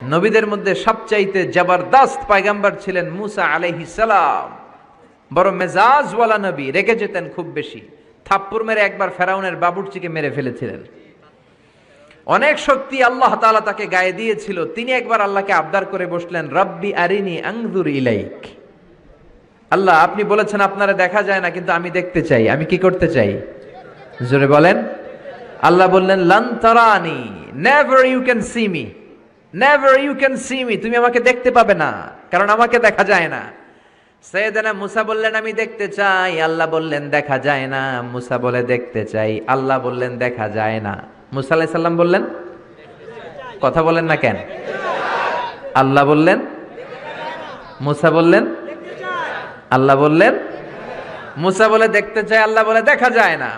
নবীদের মধ্যে সবচাইতে জবরদস্ত পায়গাম্বার ছিলেন মুসা আলাইহিস সালাম। বড় মেজাজওয়ালা নবী, রেগে যেতেন খুব বেশি। থাপ্পুর মেরে একবার ফেরাউনের বাবুরচিকে মেরে ফেলেছিলেন। অনেক শক্তি আল্লাহ তালা তাকে গায়ে দিয়েছিল। তিনি একবার আল্লাহকে আবদার করে বসলেন, রব্বি আরিনি আংজুর ইলাইক। আল্লাহ, আপনি বলেছেন, আপনারা দেখা যায় না, কিন্তু আমি দেখতে চাই। আমি কি করতে চাই? জোরে বলেন। আল্লাহ বললেন, লান তারানি never you can see me never you can see me তুমি আমাকে দেখতে পাবে না, কারণ আমাকে দেখা যায় না। সৈয়দানা মুসা বললেন, আমি দেখতে চাই। আল্লাহ বললেন, দেখা যায় না। মুসা বলে, দেখতে চাই। আল্লাহ বললেন, দেখা যায় না। মুসা আলাইহিস সাল্লাম বললেন, কথা বলেন না কেন? আল্লাহ বললেন, মুসা বললেন? আল্লাহ বললেন, মুসা বলে, দেখতে চাই। আল্লাহ বলে, দেখা যায় না।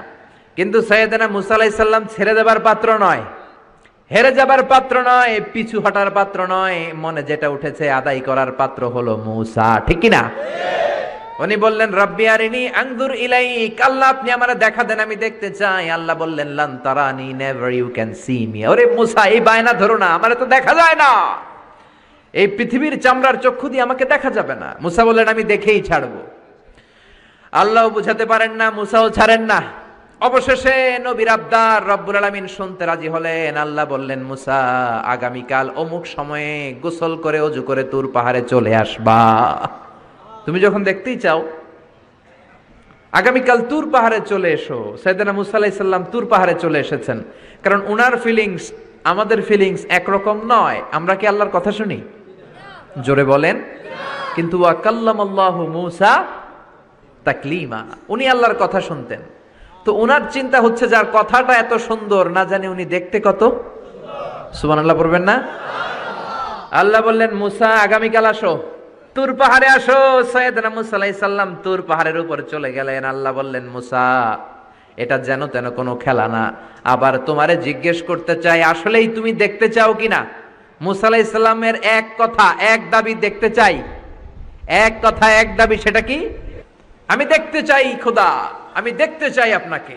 কিন্তু সৈয়দনা মুসা আলাইহিস সাল্লাম ছেড়ে দেবার পাত্র নয়। হেরে যাবার পাত্র নয়, পিছু হটার পাত্র নয়, মনে যেটা উঠেছে আদায় করার পাত্র হলো মুসা, ঠিক না উনি বললেন, রব্বি আরিনি আংদুর ইলাইক, আল্লাহ আপনি আমার দেখা দেন, আমি দেখতে চাই। আল্লাহ বললেন, লান তারানি, never you can see me. ওরে মুসা, এই বায়না ধরো না, আমারে তো দেখা যায় না। এই পৃথিবীর চামড়ার চক্ষু দিয়ে আমাকে দেখা যাবে না। মুসা বললেন, আমি দেখেই ছাড়বো। আল্লাহ বুঝাতে পারেন না, মুসাও ছাড়েন না। অবশেষে নবীর আবদার রব্বুল আলামিন শুনতে রাজি হলেন। আল্লাহ বললেন, মুসা, আগামীকাল অমুক সময়ে গোসল করে অজু করে তুর পাহাড়ে চলে আসবা। তুমি যখন দেখতেই চাও, আগামীকাল তুর পাহাড়ে চলে এসো। সাইদানা মুসা আলাইহিস সাল্লাম তুর পাহাড়ে চলে এসেছেন। কারণ উনার ফিলিংস আমাদের ফিলিংস একরকম নয়। আমরা কি আল্লাহর কথা শুনি? জোরে বলেন। কিন্তু ওয়াকাল্লাম আল্লাহ মুসা তাকলিমা, উনি আল্লাহর কথা শুনতেন। তো ওনার চিন্তা হচ্ছে যার কথাটা এত সুন্দর, না জানি উনি দেখতে কত? সুবান আল্লাহ পড়বেন না? আল্লাহ বললেন, মুসা, আগামীকাল আসো। তুর পাহাড়ে আসো। সৈয়দনা সাল্লাম তুর পাহাড়ের উপর চলে গেলেন। আল্লাহ বললেন, মুসা, এটা যেন তেন কোনো খেলা না। আবার তোমারে জিজ্ঞেস করতে চাই, আসলেই তুমি দেখতে চাও কিনা মুসা আলাইহিস সাল্লামের এক কথা, এক দাবি দেখতে চাই। এক কথা, এক দাবি, সেটা কি? আমি দেখতে চাই, খোদা। আমি দেখতে চাই আপনাকে।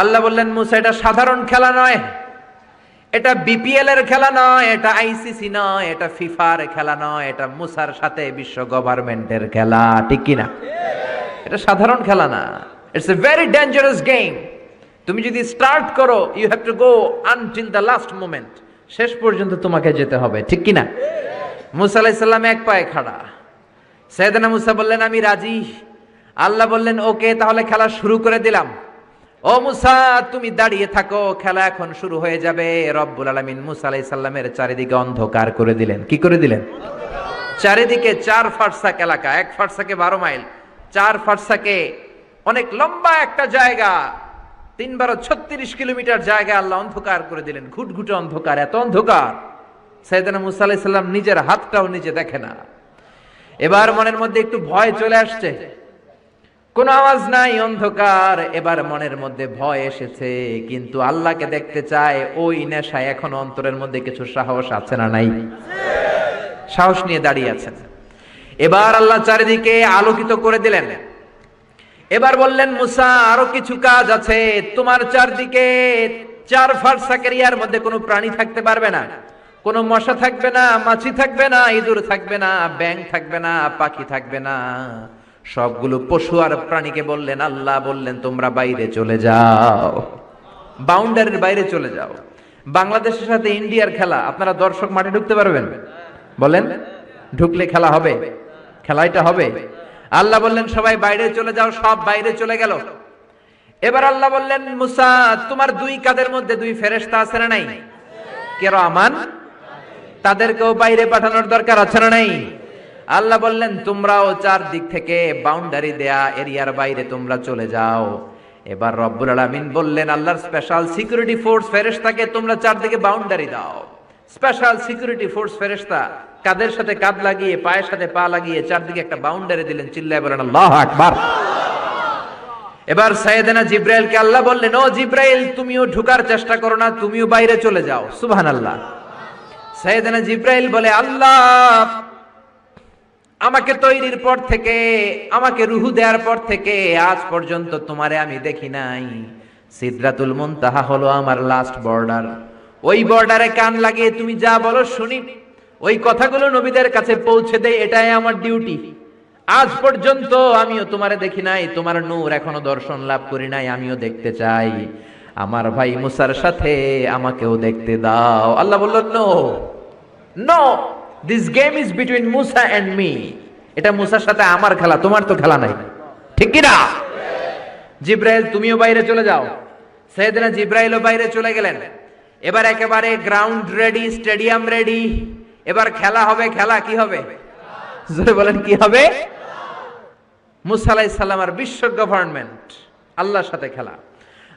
আল্লাহ বললেন, মুসা, এটা সাধারণ খেলা নয়। এটা বিপিএল এর খেলা নয়, এটা আইসিসি নয়, এটা ফিফার খেলা নয়, এটা মুসার সাথে বিশ্ব গভর্নমেন্টের খেলা, ঠিক কিনা? এটা সাধারণ খেলা না। It's a very dangerous game তুমি যদি স্টার্ট করো you have to go until the last moment শেষ পর্যন্ত তোমাকে যেতে হবে, ঠিক কিনা? মুসা আলাইসাল্লাম এক পায়ে খাড়া। সৈয়দনা মুসা বললেন, আমি রাজি। আল্লাহ বললেন, ওকে, তাহলে খেলা শুরু করে দিলাম। ও মুসা, তুমি দাঁড়িয়ে থাকো, খেলা এখন শুরু হয়ে যাবে। রব্বুল আলামিন মুসা আলাইহিস সালামের চারিদিকে অন্ধকার করে দিলেন। কি করে দিলেন? চারিদিকে চার ফারসাক এলাকা, এক ফারসাকে বারো মাইল, চার ফারসাকে অনেক লম্বা একটা জায়গা, তিন বারো ছত্রিশ কিলোমিটার জায়গা আল্লাহ অন্ধকার করে দিলেন। ঘুটঘুটে অন্ধকার, এত অন্ধকার। সাইদানা মুসা আলাইহিস সালাম নিজের হাতটাও নিজে দেখে না। এবার মনের মধ্যে একটু ভয় চলে আসছে। কোনো আওয়াজ নাই, অন্ধকার। এবার মনের মধ্যে ভয় এসেছে, কিন্তু আল্লাহকে দেখতে চায়, ওই নেশায় এখন অন্তরের মধ্যে কিছু সাহস আছে না নাই? সাহস নিয়ে দাঁড়িয়ে আছেন। এবার আল্লাহ চারিদিকে আলোকিত করে দিলেন। এবার বললেন, মুসা, আরও কিছু কাজ আছে। তোমার চারদিকে চার ফারসাকের ইয়ার মধ্যে কোনো প্রাণী থাকতে পারবে না। কোনো মশা থাকবে না, মাছি থাকবে না, ইঁদুর থাকবে না ব্যাং থাকবে না, পাখি থাকবে না। সবগুলো পশু আর প্রাণীকে বললেন, আল্লাহ বললেন, তোমরা বাইরে চলে যাও। বাউন্ডারির বাইরে চলে যাও। বাংলাদেশের সাথে ইন্ডিয়ার খেলা, আপনারা দর্শক মাঠে ঢুকতে পারবেন? বলেন, ঢুকলে খেলা হবে? খেলাইটা হবে? আল্লাহ বললেন, সবাই বাইরে চলে যাও, সব বাইরে চলে গেল। এবার আল্লাহ বললেন, মুসা, তোমার দুই কাদের মধ্যে দুই ফেরেশতা আছে না নাই? কের আমান তাদেরকেও বাইরে পাঠানোর দরকার আছে না নাই? আল্লাহ বললেন, তোমরাও চার দিক থেকে বাউন্ডারি দেয়া এরিয়ার বাইরে তোমরা চলে যাও। এবার রব্বুল আলামিন বললেন, আল্লাহর স্পেশাল সিকিউরিটি ফোর্স ফেরেশতাকে তোমরা চারদিকে বাউন্ডারি দাও। স্পেশাল সিকিউরিটি ফোর্স ফেরেশতা কাদের সাথে কাঁধ লাগিয়ে, পায়ের সাথে পা লাগিয়ে চারদিকে একটা বাউন্ডারি দিলেন, চিল্লায় বলেন, আল্লাহ আকবার! এবার সাইয়েদেনা জিব্রাইলকে আল্লাহ বললেন, ও জিব্রাইল, তুমিও ঢুকার চেষ্টা করো না, তুমিও বাইরে চলে যাও। সুবহানাল্লাহ। সাইয়েদেনা জিব্রাইল বলে, আল্লাহ আমাকে তৈরির পর থেকে, আমাকে রুহু দেওয়ার পর থেকে আজ পর্যন্ত তোমারে আমি দেখি নাই। সিদরাতুল মুনতাহা হলো আমার লাস্ট বর্ডার ওই বর্ডারে কান লাগিয়ে তুমি যা বলো শুনি। ওই কথাগুলো নবীদের কাছে পৌঁছে দেয় এটাই আমার ডিউটি আজ পর্যন্ত আমিও তোমারে দেখি নাই, তোমার নূর এখনও দর্শন লাভ করি নাই, আমিও দেখতে চাই। আমার ভাই মুসার সাথে আমাকেও দেখতে দাও। আল্লাহ বলল, no no. This game is between Musa and me এটা মুসার সাথে আমার খেলা, তোমার তো খেলা নাই। ঠিক কি না জিব্রাইল, তুমিও বাইরে চলে যাও। সেদিনা জিব্রাইলও বাইরে চলে গেলেন। এবার একেবারে গ্রাউন্ড রেডি স্টেডিয়াম রেডি এবার খেলা হবে, খেলা কি হবে? জোরে বলেন, কি হবে? মুসা আলাইহিস সালাম আর বিশ্ব গভর্নমেন্ট আল্লাহর সাথে খেলা।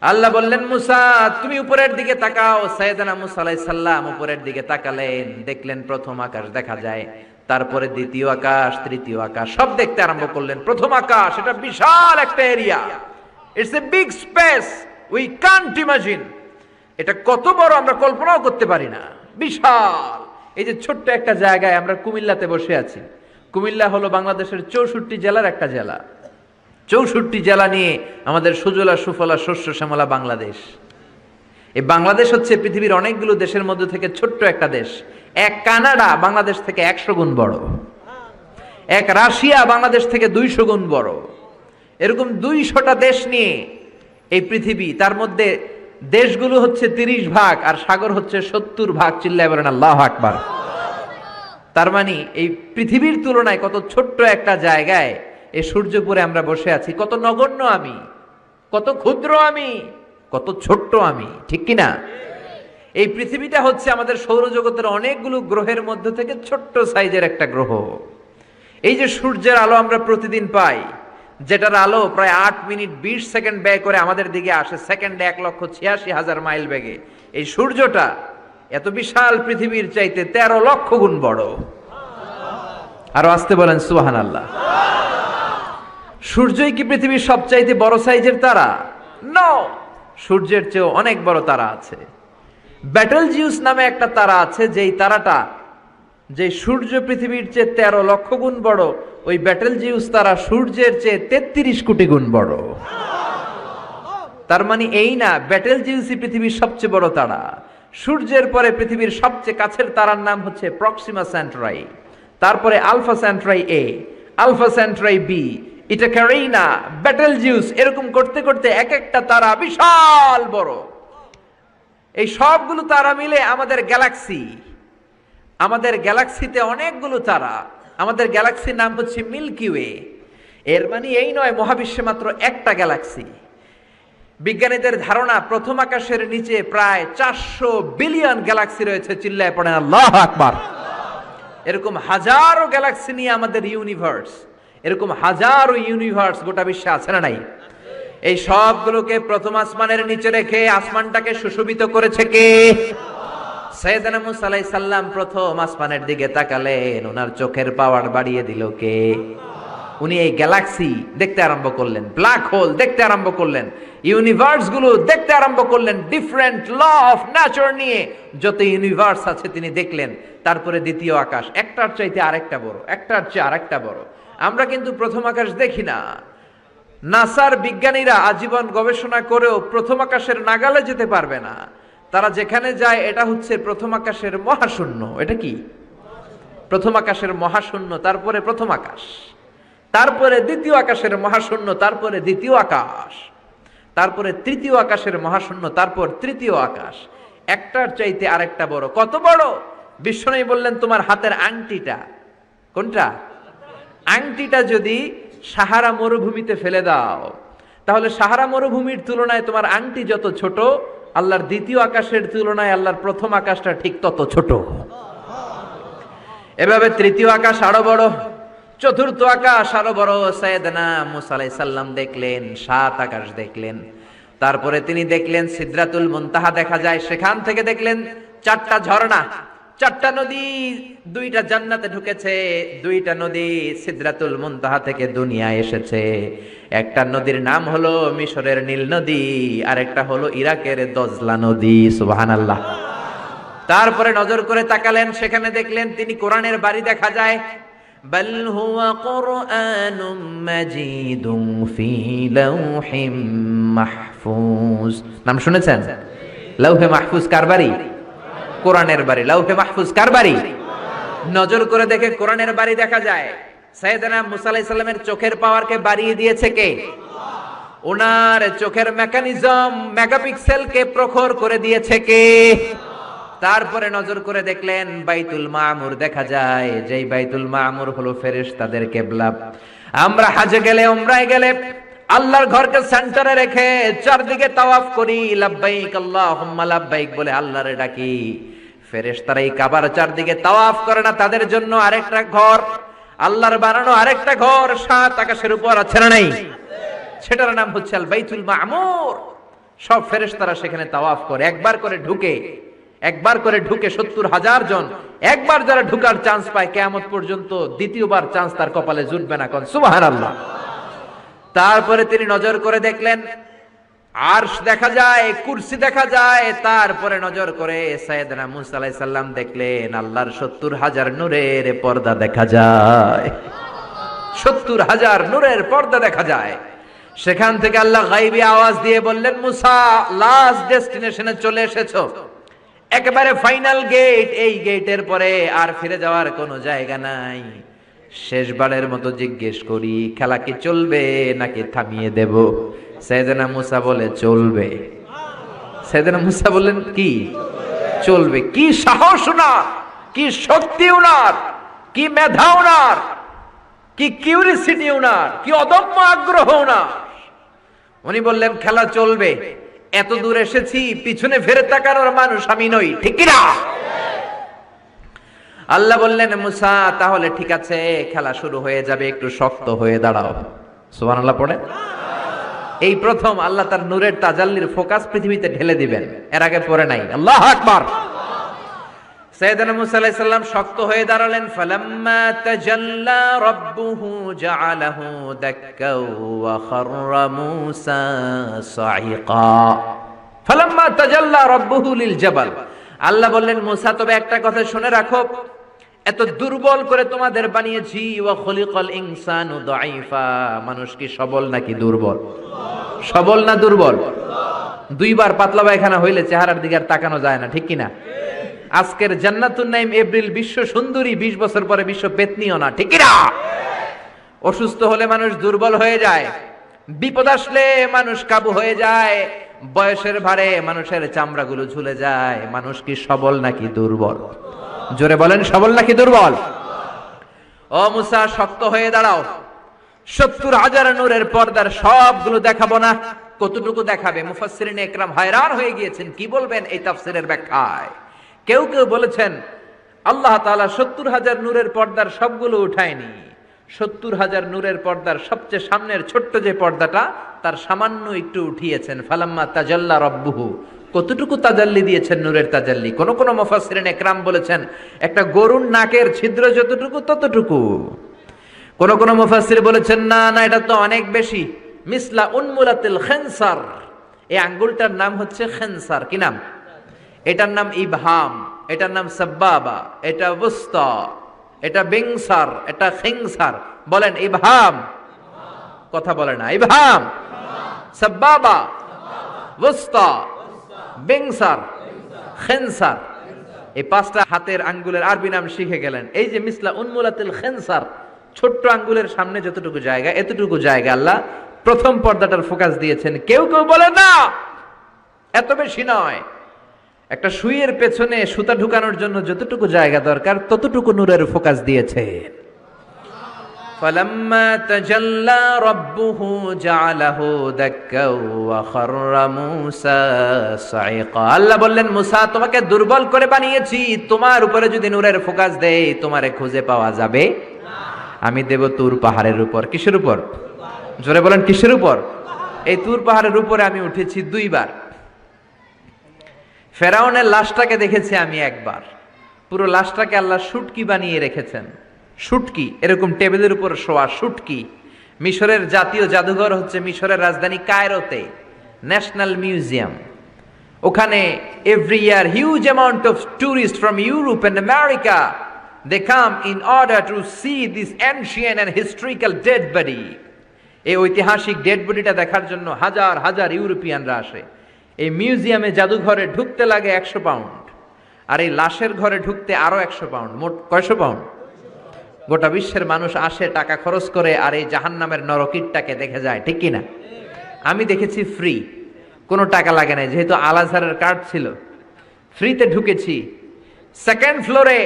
আল্লাহ বললেন, মুসা, তুমি উপরের দিকে তাকাও। সাইয়েদানা মুসা সালাম উপরের দিকে তাকালেন, দেখলেন প্রথম আকাশ দেখা যায়, তারপরে দ্বিতীয় আকাশ, তৃতীয় আকাশ, সব দেখতে আরম্ভ করলেন। প্রথম আকাশ, এটা বিশাল একটা area it's a big space we can't imagine এটা কত বড় আমরা কল্পনাও করতে পারি না। বিশাল। এই যে ছোট্ট একটা জায়গায় আমরা কুমিল্লাতে বসে আছি। কুমিল্লা হলো বাংলাদেশের চৌষট্টি জেলার একটা জেলা। চৌষট্টি জেলা নিয়ে আমাদের সুজলা, সুফলা, শস্য, শ্যামলা বাংলাদেশ। এই বাংলাদেশ হচ্ছে পৃথিবীর অনেকগুলো দেশের মধ্যে থেকে ছোট্ট একটা দেশ। এক কানাডা, বাংলাদেশ থেকে একশো গুণ বড়। এক রাশিয়া, বাংলাদেশ থেকে দুইশো গুণ বড়। এরকম দুইশোটা দেশ নিয়ে এই পৃথিবী, তার মধ্যে দেশগুলো হচ্ছে তিরিশ ভাগ আর সাগর হচ্ছে সত্তর ভাগ, চিল্লায় বলেন আল্লাহ আকবার। তার মানে এই পৃথিবীর তুলনায় কত ছোট্ট একটা জায়গায় এই সূর্যপুরে আমরা বসে আছি। কত নগণ্য আমি, কত ক্ষুদ্র আমি, কত ছোট্ট আমি, ঠিক কি না এই পৃথিবীটা হচ্ছে আমাদের সৌরজগতের অনেকগুলো গ্রহের মধ্যে থেকে ছোট্ট সাইজের একটা গ্রহ। এই যে সূর্যের আলো আমরা প্রতিদিন পাই, যেটার আলো প্রায় আট মিনিট বিশ সেকেন্ড ব্যয় করে আমাদের দিকে আসে সেকেন্ডে এক লক্ষ ছিয়াশি হাজার মাইল বেগে। এই সূর্যটা এত বিশাল পৃথিবীর চাইতে তেরো লক্ষ গুণ বড়। আরও আসতে বলেন সুহান আল্লাহ সূর্যই কি পৃথিবীর সবচাইতে বড় সাইজের তারা? নো সূর্যের চেয়েও অনেক বড় তারা আছে। ব্যাটেল জিউস নামে একটা তারা আছে, যেই তারাটা যে সূর্য পৃথিবীর চেয়ে তেরো লক্ষ গুণ বড়, ওই ব্যাটেল জিউস তারা সূর্যের চেয়ে তেত্রিশ কোটি গুণ বড়। তার মানে এই না ব্যাটেল জিউসই পৃথিবীর সবচেয়ে বড় তারা। সূর্যের পরে পৃথিবীর সবচেয়ে কাছের তারার নাম হচ্ছে প্রক্সিমা স্যান্ট্রাই তারপরে Alpha Centauri A Alpha Centauri B এটা ক্যারেইনা ব্যাটেল জিউস এরকম করতে করতে এক একটা তারা বিশাল বড়। এই সবগুলো তারা মিলে আমাদের গ্যালাক্সি আমাদের গ্যালাক্সিতে অনেকগুলো তারা। আমাদের গ্যালাক্সির নাম হচ্ছে মিল্কি ওয়ে এর মানে এই নয়, মহাবিশ্বে মাত্র একটা গ্যালাক্সি বিজ্ঞানীদের ধারণা, প্রথম আকাশের নিচে প্রায় চারশো বিলিয়ন গ্যালাক্সি রয়েছে, চিল্লায় পড়েন আল্লাহ আকবার। এরকম হাজারো গ্যালাক্সি নিয়ে আমাদের ইউনিভার্স এরকম হাজারো ইউনিভার্স গোটা বিশ্বে আছে না নাই? এই সবগুলোকে প্রথম আসমানের নিচে রেখে আসমানটাকে সুশোভিত করেছে কে? প্রথম আসমানের দিকে তাকালেন, ওনার চোখের পাওয়ার বাড়িয়ে দিল কে? উনি এই গ্যালাক্সি দেখতে আরম্ভ করলেন ব্ল্যাক হোল দেখতে আরম্ভ করলেন ইউনিভার্সগুলো দেখতে আরম্ভ করলেন ডিফারেন্ট ল অফ নেচার নিয়ে যত ইউনিভার্স আছে তিনি দেখলেন, তারপরে দ্বিতীয় আকাশ, একটার চাইতে আরেকটা বড়, একটার চেয়ে আরেকটা বড়। আমরা কিন্তু প্রথম আকাশ দেখি না। নাসার বিজ্ঞানীরা আজীবন গবেষণা করেও প্রথম আকাশের নাগালে যেতে পারবে না। তারা যেখানে যায়, এটা হচ্ছে প্রথম আকাশের মহাশূন্য। এটা কি? প্রথম আকাশের মহাশূন্য, তারপরে প্রথম আকাশ। তারপরে দ্বিতীয় আকাশের মহাশূন্য, তারপরে দ্বিতীয় আকাশ। তারপরে তৃতীয় আকাশের মহাশূন্য, তারপর তৃতীয় আকাশ। একটার চাইতে আরেকটা বড়। কত বড়? বিশ্বনবী বললেন, তোমার হাতের আংটিটা। কোনটা? আংটিটা যদি সাহারা মরুভূমিতে ফেলে দাও, তাহলে সাহারা মরুভূমির তুলনায় তোমার আংটি যত ছোট, আল্লাহর দ্বিতীয় আকাশের তুলনায় আল্লাহর প্রথম আকাশটা ঠিক তত ছোট। এভাবে তৃতীয় আকাশ আরও বড়, চতুর্থ আকাশ আরও বড়। সৈয়দনা আলাইহিস দেখলেন, সাত আকাশ দেখলেন। তারপরে তিনি দেখলেন সিদ্রাতুল মুনতাহা দেখা যায়, সেখান থেকে দেখলেন চারটা ঝর্ণা। চারটা নদী, দুইটা জান্নাতে ঢুকেছে, দুইটা নদী সিদ্রাতুল মুনতাহা থেকে দুনিয়ায় এসেছে। একটা নদীর নাম হলো মিশরের নীল নদী আর একটা হলো ইরাকের দজলা নদী, সুবহানাল্লাহ। তারপরে নজর করে তাকালেন, সেখানে দেখলেন তিনি কোরআনের বাড়ি দেখা যায়। বল হুয়া কুরআনুম মাজিদুম ফি লাউহিম মাহফুজ। নাম শুনেছেন? লৌহে মাহফুজ কার বাড়ি? কোরআনের বাড়ি। লাউহে মাহফুজ, কার বাড়ি? নজর করে দেখে কোরআনের বাড়ি দেখা যায়। সাইয়েদনা মুসা আলাইহিস সালামের চোখের পাওয়ারকে বাড়িয়ে দিয়েছে কে? ওনার চোখের মেকানিজম মেগাপিক্সেলকে প্রখর করে দিয়েছে কে? তারপরে নজর করে দেখলেন বাইতুল মামুর দেখা যায়। যেই বাইতুল মামুর হলো ফেরেশতাদের কেবলা। আমরা হাজে গেলে, উমরায় গেলে আল্লাহর ঘরকে সেন্টারে রেখে চারদিকে তাওয়াফ করি। লাব্বাইক আল্লাহুম্মা, লাব্বাইক বলে আল্লাহরে ডাকি। ফেরেশতারা এই কাবার চারদিকে তাওয়াফ করে না, তাদের জন্য আরেকটা ঘর। আল্লাহর বানানো আরেকটা ঘর, সাত আকাশের উপর আছে না নাই? সেটার নাম হচ্ছে আল বাইতুল মামুর। সব ফেরেশতারা সেখানে তাওয়াফ করে। একবার করে ঢুকে, একবার করে ঢুকে সত্তর হাজার জন। একবার যারা ঢুকার চান্স পায়, কেয়ামত পর্যন্ত দ্বিতীয়বার চান্স তার কপালে জুটবে না। কোন আল্লাহ তারপরে তিনি নজর করে দেখলেন আরশ দেখা যায়, কুরসি দেখা যায়, তারপরে নজর করে সাইয়েদনা মুসা আলাইহিস সালাম দেখলেন আল্লাহর সত্তর হাজার নূরের পর্দা দেখা যায়। সত্তর হাজার নূরের পর্দা দেখা যায়। সেখান থেকে আল্লাহ গাইবি আওয়াজ দিয়ে বললেন, মুসা লাস্ট ডেস্টিনেশনে চলে এসেছ। একেবারে ফাইনাল গেট এই গেটের পরে আর ফিরে যাওয়ার কোনো জায়গা নাই। শেষবারের মতো জিজ্ঞেস করি, খেলা কি চলবে নাকি থামিয়ে দেব? সৈয়দনা মুসা বলে, চলবে। সৈয়দনা মুসা বললেন, কি? চলবে। কি সাহস উনার? কি শক্তি উনার? কি মেধা উনার? কি কিউরিসিটি উনার? কি অদম্য আগ্রহ উনার? উনি বললেন, খেলা চলবে। এত দূর এসেছি, পিছনে ফেরে তাকানোর মানুষ আমি নই, ঠিক না আল্লাহ বললেন, মুসা, তাহলে ঠিক আছে, খেলা শুরু হয়ে যাবে, একটু শক্ত হয়ে দাঁড়াও। সুবান আল্লাহ পড়ে। এই প্রথম আল্লাহ তার নূরের তাজাল্লির ফোকাস পৃথিবীতে ঢেলে দিবেন। এর আগে পরে নাই। আল্লাহ আকবার। মুসা শক্ত হয়ে দাঁড়ালেন। তাজাল্লা মুসা আল্লাহ বললেন, মুসা, তবে একটা কথা শুনে রাখো। এত দুর্বল করে তোমাদের বানিয়েছি, ওয়া ইনসানু দাঈফা। মানুষ কি সবল নাকি দুর্বল? সবল না দুর্বল? দুইবার পাতলা পায়খানা হইলে চেহারার দিকে আর তাকানো যায় না, ঠিক কি না আজকের জান্নাতুন নাইম এপ্রিল বিশ্ব সুন্দরী, বিশ বছর পরে বিশ্ব পেতনিও না, ঠিক কি না অসুস্থ হলে মানুষ দুর্বল হয়ে যায়, বিপদ আসলে মানুষ কাবু হয়ে যায়, বয়সের ভারে মানুষের চামড়াগুলো ঝুলে যায়, মানুষ কি সবল নাকি দুর্বল? জোরে বলেন, সবল নাকি দুর্বল? ও মুসা, শক্ত হয়ে দাঁড়াও। সত্তর হাজার নূরের পর্দার সবগুলো দেখাবো না, কতটুকু দেখাবে? মুফাসসিরিন একরাম হয়রান হয়ে গিয়েছেন, কি বলবেন এই তাফসিরের ব্যাখ্যায়? কেউ কেউ বলেছেন, আল্লাহ তাআলা সত্তর হাজার নূরের পর্দার সবগুলো উঠায়নি। সত্তর হাজার নূরের পর্দার সবচেয়ে সামনের ছোট্ট যে পর্দাটা, তার সামান্য একটু উঠিয়েছেন, ফালাম্মা তাজাল্লা রব্বুহু। কতটুকু তাজাল্লি দিয়েছেন নূরের তাজাল্লি? কোন কোন মুফাসসিরিন একরাম বলেছেন, একটা গরুর নাকের ছিদ্র যতটুকু ততটুকু। কোন কোন মুফাসসির বলেছেন, না না, এটা তো অনেক বেশি। মিসলা উন্মুলাতিল খেনসার। এই আঙ্গুলটার নাম হচ্ছে খেনসার। কি নাম? এটার নাম ইবহাম, এটার নাম সাব্বাবা, এটা বুস্তা এটা বিংসার, এটা খেংসার। বলেন, ইবহাম। কথা বলে না, ইবহাম। সাব্বাবা বুস্তা বিংসার, খেনসার। এই পাঁচটা হাতের আঙ্গুলের আরবি নাম শিখে গেলেন। এই যে মিসলা উন্মুলাতিল খেনসার, ছোট্ট আঙ্গুলের সামনে যতটুকু জায়গা, এতটুকু জায়গা আল্লাহ প্রথম পর্দাটার ফোকাস দিয়েছেন। কেউ কেউ বলে, না, এত বেশি নয়। একটা সুইয়ের পেছনে সুতা ঢুকানোর জন্য যতটুকু জায়গা দরকার, ততটুকু নূরের ফোকাস দিয়েছে فلما تجلى ربه جعله دكا وخر موسى صعقا আল্লাহ বললেন মুসা তোমাকে দুর্বল করে বানিয়েছি তোমার উপরে যদি নূরের ফোকাস দেই তোমারে খুঁজে পাওয়া যাবে আমি দেব তুর পাহাড়ের উপর কিসের উপর জোরে বলেন কিসের উপর এই তুর পাহাড়ের উপরে আমি উঠেছি দুইবার ফেরাউনের লাশটাকে দেখেছি আমি একবার পুরো লাশটাকে আল্লাহ শুটকি বানিয়ে রেখেছেন শুটকি, এরকম টেবিলের উপর শোয়া শুটকি। মিশরের জাতীয় জাদুঘর হচ্ছে মিশরের রাজধানী কায়রোতে, ন্যাশনাল মিউজিয়াম। ওখানে every year huge amount of tourist from Europe and America they come in order to see this ancient and historical dead body এই ঐতিহাসিক ডেড বডিটা দেখার জন্য হাজার হাজার ইউরোপিয়ানরা আসে। এই মিউজিয়ামে জাদুঘরে ঢুকতে লাগে একশো পাউন্ড আর এই লাশের ঘরে ঢুকতে আরও একশো পাউন্ড মোট কয়শো পাউন্ড গোটা বিশ্বের মানুষ আসে টাকা খরচ করে আর এই জাহান নামের নরকিটটাকে দেখে যায় ঠিক কিনা? আমি দেখেছি ফ্রি কোনো টাকা লাগে না যেহেতু আলাজারের কার্ড ছিল। ফ্রিতে ঢুকেছি। সেকেন্ড ফ্লোরে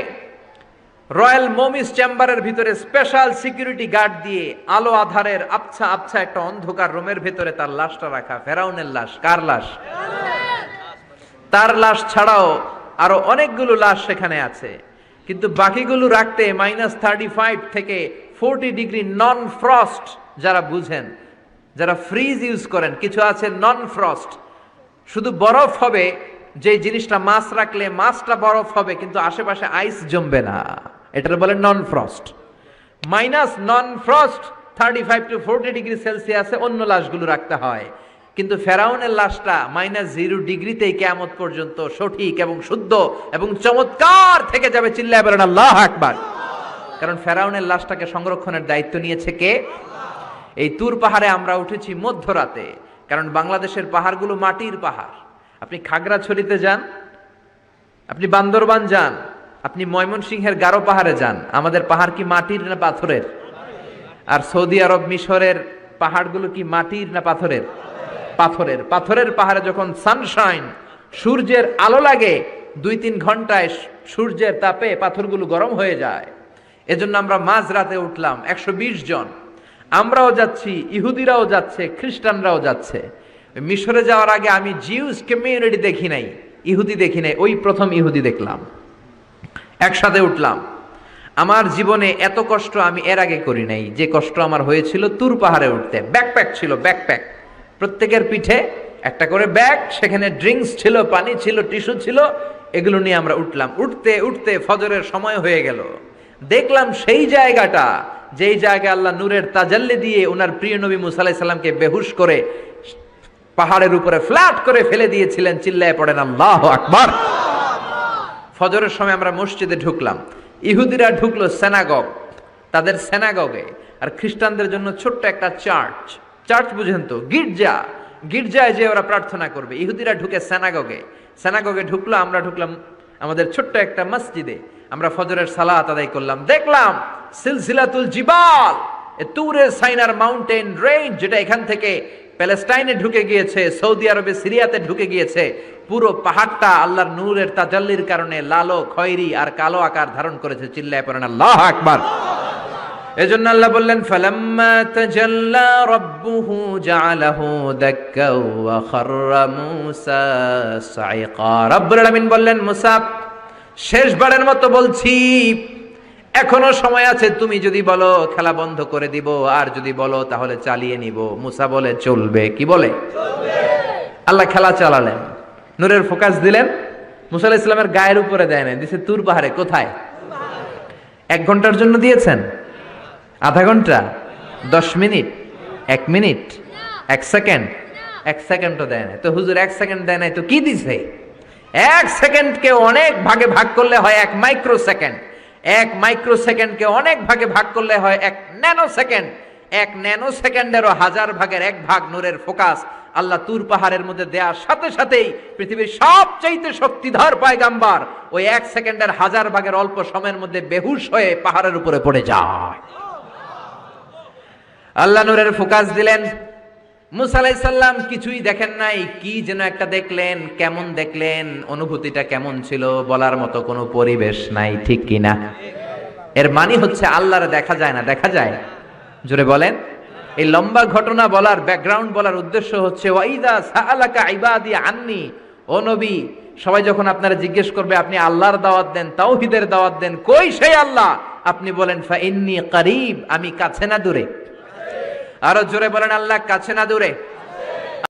রয়্যাল মমিস চেম্বারের ভিতরে স্পেশাল সিকিউরিটি গার্ড দিয়ে আলো আধারের আবছা আবছা একটা অন্ধকার রুমের ভিতরে তার লাশটা রাখা ফেরাউনের লাশ কার লাশ? তার লাশ ছাড়াও আরও অনেকগুলো লাশ সেখানে আছে। কিন্তু বাকিগুলো রাখতে মাইনাস থার্টি ফাইভ থেকে ফোরটি ডিগ্রি নন ফ্রস্ট যারা বুঝেন, যারা ফ্রিজ ইউজ করেন, কিছু আছে নন ফ্রস্ট শুধু বরফ হবে যে জিনিসটা মাছ রাখলে মাছটা বরফ হবে, কিন্তু আশেপাশে আইস জমবে না। এটার বলে non frost minus non frost thirty five to forty degree সেলসিয়াসে অন্য লাশগুলো রাখতে হয়। কিন্তু ফেরাউনের লাশটা মাইনাস জিরো ডিগ্রিতেই কেয়ামত পর্যন্ত সঠিক এবং শুদ্ধ এবং চমৎকার থেকে যাবে। চিল্লায় বলেন, আল্লাহ আকবার। কারণ ফেরাউনের লাশটাকে সংরক্ষণের দায়িত্ব নিয়েছে কে? এই তুর পাহাড়ে আমরা উঠেছি মধ্যরাতে, কারণ বাংলাদেশের পাহাড়গুলো মাটির পাহাড়। আপনি খাগড়াছড়িতে যান, আপনি বান্দরবান যান, আপনি ময়মনসিংহের গারো পাহাড়ে যান। আমাদের পাহাড় কি মাটির না পাথরের? আর সৌদি আরব মিশরের পাহাড়গুলো কি মাটির না পাথরের? পাথরের পাথরের পাহাড়ে যখন সানশাইন সূর্যের আলো লাগে দুই তিন ঘন্টায় সূর্যের তাপে পাথরগুলো গরম হয়ে যায়। এজন্য আমরা মাঝ রাতে উঠলাম একশো বিশ জন। আমরাও যাচ্ছি, ইহুদিরাও যাচ্ছে, খ্রিস্টানরাও যাচ্ছে। মিশরে যাওয়ার আগে আমি জিউস কমিউনিটি দেখি নাই, ইহুদি দেখি নাই, ওই প্রথম ইহুদি দেখলাম। একসাথে উঠলাম। আমার জীবনে এত কষ্ট আমি এর আগে করি নাই। যে কষ্ট আমার হয়েছিল তুর পাহাড়ে উঠতে। ব্যাকপ্যাক ছিল, ব্যাকপ্যাক। প্রত্যেকের পিঠে একটা করে ব্যাগ, সেখানে ড্রিঙ্কস ছিল, পানি ছিল, টিস্যু ছিল, এগুলো নিয়ে আমরা উঠলাম। উঠতে উঠতে ফজরের সময় হয়ে গেল। দেখলাম সেই জায়গাটা, যেই জায়গায় আল্লাহ নূরের তাজাল্লি দিয়ে ওনার প্রিয় নবী মুসা আলাইহিস সাল্লামকে বেহুশ করে পাহাড়ের উপরে ফ্ল্যাট করে ফেলে দিয়েছিলেন, চিল্লায় পড়েন, আল্লাহ আকবার! ফজরের সময় আমরা মসজিদে ঢুকলাম। ইহুদিরা ঢুকলো সেনাগগ তাদের সেনাগগে আর খ্রিস্টানদের জন্য ছোট্ট একটা চার্চ চার্চ বুঝেন তো গির্জা, গির্জায় যে ওরা প্রার্থনা করবে। ইহুদিরা ঢুকে সেনাগগে সেনাগগে ঢুকলো, আমরা ঢুকলাম আমাদের ছোট্ট একটা মসজিদে। আমরা ফজরের সালাত আদায় করলাম। দেখলাম সিলসিলাতুল জিবাল, এ তুরে সাইনার মাউন্টেন রেঞ্জ, যেটা এখান থেকে প্যালেস্টাইনে ঢুকে গিয়েছে, সৌদি আরবে, সিরিয়াতে ঢুকে গিয়েছে। পুরো পাহাড়টা আল্লাহর নূরের তাজাল্লির কারণে লালো, খয়েরি আর কালো আকার ধারণ করেছে। চিল্লায় পড়েন, আল্লাহ আকবার। এজন্য আল্লাহ বললেন ফালাম্মা তাজাল্লা রাব্বুহু জাআলাহু দাক্কা ওয়া খাররা মূসা সাইকা রব্বুল আলামিন বললেন মুসা শেষবারের মতো বলছি এখনও সময় আছে তুমি যদি বলো খেলা বন্ধ করে দিব আর যদি বলো তাহলে চালিয়ে নিব। মুসা বলে চলবে। কি বলে? আল্লাহ খেলা চালালেন। নূরের ফোকাস দিলেন। মুসা ইসলামের গায়ের উপরে দেয় না দিছে তুর পাহাড়ে কোথায়? এক ঘণ্টার জন্য দিয়েছেন? আধা ঘণ্টা দশ মিনিট এক মিনিট এক সেকেন্ড। এক সেকেন্ডও দেয় না তো হুজুর এক সেকেন্ড দেয় নাই তো কি দিছে? এক সেকেন্ডকে অনেক ভাগে ভাগ করলে হয় এক মাইক্রো সেকেন্ড এক মাইক্রো সেকেন্ডকে অনেক ভাগে ভাগ করলে হয় এক ন্যানো সেকেন্ড এক ন্যানো সেকেন্ডেরও হাজার ভাগের এক ভাগ নূরের ফোকাস আল্লাহ তুর পাহাড়ের মধ্যে দেওয়ার সাথে সাথেই পৃথিবীর সবচাইতে শক্তিধর পায়গাম্বার ওই এক সেকেন্ডের হাজার ভাগের অল্প সময়ের মধ্যে বেহুশ হয়ে পাহাড়ের উপরে পড়ে যায়। আল্লাহ নূরের ফোকাস দিলেন, মুসা আলাইসাল্লাম কিছুই দেখেন নাই, কি যেন একটা দেখলেন, কেমন দেখলেন, অনুভূতিটা কেমন ছিল, বলার মতো কোনো পরিবেশ নাই, ঠিক কিনা? এর মানে হচ্ছে আল্লাহর দেখা যায় না, দেখা যায়? জোরে বলেন। এই লম্বা ঘটনা বলার ব্যাকগ্রাউন্ড বলার উদ্দেশ্য হচ্ছে ওয়াইদা সাআলাকা ইবাদি আন্নি ও নবী, সবাই যখন আপনারা জিজ্ঞেস করবে, আপনি আল্লাহর দাওয়াত দেন, তাওহীদের দাওয়াত দেন, কই সেই আল্লাহ? আপনি বলেন, ফা ইন্নি করিব আমি কাছে না দূরে। আরও জোরে বলেন আল্লাহ কাছে না দূরে।